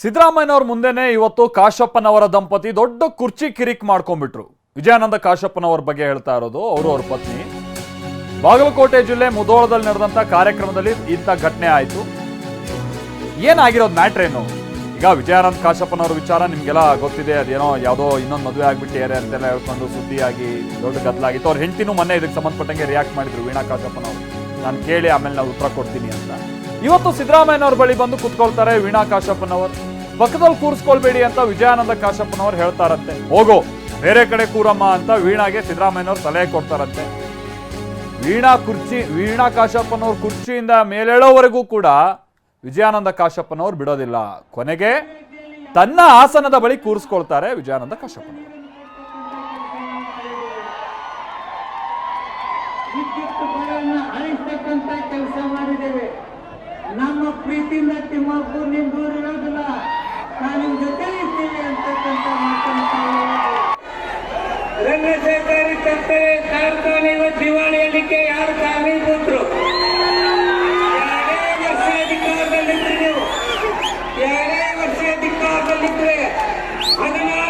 ಸಿದ್ದರಾಮಯ್ಯನವ್ರ ಮುಂದೆನೆ ಇವತ್ತು ಕಾಶಪ್ಪನವರ ದಂಪತಿ ದೊಡ್ಡ ಕುರ್ಚಿ ಕಿರಿಕ್ ಮಾಡ್ಕೊಂಡ್ಬಿಟ್ರು. ವಿಜಯಾನಂದ ಕಾಶಪ್ಪನವರ ಬಗ್ಗೆ ಹೇಳ್ತಾ ಇರೋದು ಅವರು, ಅವ್ರ ಪತ್ನಿ. ಬಾಗಲಕೋಟೆ ಜಿಲ್ಲೆ ಮುಧೋಳದಲ್ಲಿ ನಡೆದಂತ ಕಾರ್ಯಕ್ರಮದಲ್ಲಿ ಇಂಥ ಘಟನೆ ಆಯಿತು. ಏನಾಗಿರೋದು ಮ್ಯಾಟ್ರ್ ಏನು? ಈಗ ವಿಜಯಾನಂದ ಕಾಶಪ್ಪನವ್ರ ವಿಚಾರ ನಿಮ್ಗೆಲ್ಲ ಗೊತ್ತಿದೆ, ಅದೇನೋ ಯಾವುದೋ ಇನ್ನೊಂದು ಮದುವೆ ಆಗ್ಬಿಟ್ಟಿದ್ದಾರೆ ಅಂತೆಲ್ಲ ಹೇಳ್ಕೊಂಡು ಸುದ್ದಿಯಾಗಿ ದೊಡ್ಡ ಗದ್ದಲಾಗಿತ್ತು. ಅವ್ರ ಹೆಂಡತಿನೂ ಮೊನ್ನೆ ಇದಕ್ಕೆ ಸಂಬಂಧಪಟ್ಟಂಗೆ ರಿಯಾಕ್ಟ್ ಮಾಡಿದ್ರು ವೀಣಾ ಕಾಶಪ್ಪನವರು. ನಾನು ಕೇಳಿ ಆಮೇಲೆ ನಾವು ಉತ್ತರ ಕೊಡ್ತೀನಿ ಅಂತ. ಇವತ್ತು ಸಿದ್ದರಾಮಯ್ಯನವ್ರ ಬಳಿ ಬಂದು ಕುತ್ಕೊಳ್ತಾರೆ ವೀಣಾ ಕಾಶಪ್ಪನವರು. ಪಕ್ಕದಲ್ಲಿ ಕೂರಿಸ್ಕೊಳ್ಬೇಡಿ ಅಂತ ವಿಜಯಾನಂದ ಕಾಶಪ್ಪನವ್ರು ಹೇಳ್ತಾರಂತೆ ಹೋಗೋ, ಬೇರೆ ಕಡೆ ಕೂರಮ್ಮ ಅಂತ ವೀಣಾಗೆ ಸಿದ್ದರಾಮಯ್ಯನವ್ರು ಸಲಹೆ ಕೊಡ್ತಾರಂತೆ ವೀಣಾ ಕುರ್ಚಿ, ವೀಣಾ ಕಾಶಪ್ಪನವ್ರ ಕುರ್ಚಿಯಿಂದ ಮೇಲೇಳೋವರೆಗೂ ಕೂಡ ವಿಜಯಾನಂದ ಕಾಶಪ್ಪನವ್ರು ಬಿಡೋದಿಲ್ಲ. ಕೊನೆಗೆ ತನ್ನ ಆಸನದ ಬಳಿ ಕೂರಿಸ್ಕೊಳ್ತಾರೆ ವಿಜಯಾನಂದ ಕಾಶಪ್ಪನವರು ಬಲವನ್ನು ಅಳಿಸ್ತಕ್ಕಂತ ಕೆಲಸ ಮಾಡಿದ್ದೇವೆ ನಮ್ಮ ಪ್ರೀತಿಯಿಂದ ತಿಮ್ಮಪ್ಪು ನಿಮ್ ದೂರ ಇರೋದಿಲ್ಲ ನಾನು ಜೊತೆ ಇದ್ದೀವಿ ಅಂತಕ್ಕಂಥ. ರಂಗ ಸಹಕಾರಿ ಸಂಸ್ಥೆ ಕಾರ್ಖಾನೆ ಯಾರು ವರ್ಷ ಅಧಿಕಾರದಲ್ಲಿದ್ರಿ ನೀವು? ಎರಡೇ ವರ್ಷ ಅಧಿಕಾರದಲ್ಲಿದ್ರೆ? ಹದಿನಾಲ್ಕು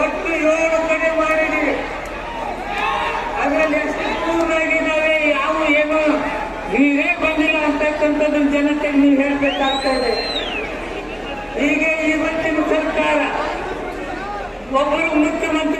ಒಟ್ಟು ಏಳು ಕಡೆ ಮಾಡಿದ್ದೀವಿ. ಅದರಲ್ಲಿ ಎಷ್ಟು ಪೂರ್ಣಾಗಿದ್ದಾವೆ ಯಾವ ಏನು, ನೀವೇ ಬಂದಿಲ್ಲ ಅಂತಕ್ಕಂಥದ್ದು ಜನತೆಗೆ ನೀವು ಹೇಳಬೇಕಾಗ್ತಾ ಇದೆ. ಹೀಗೆ ಇವತ್ತಿನ ಸರ್ಕಾರ, ಒಬ್ಬರು ಮುಖ್ಯಮಂತ್ರಿ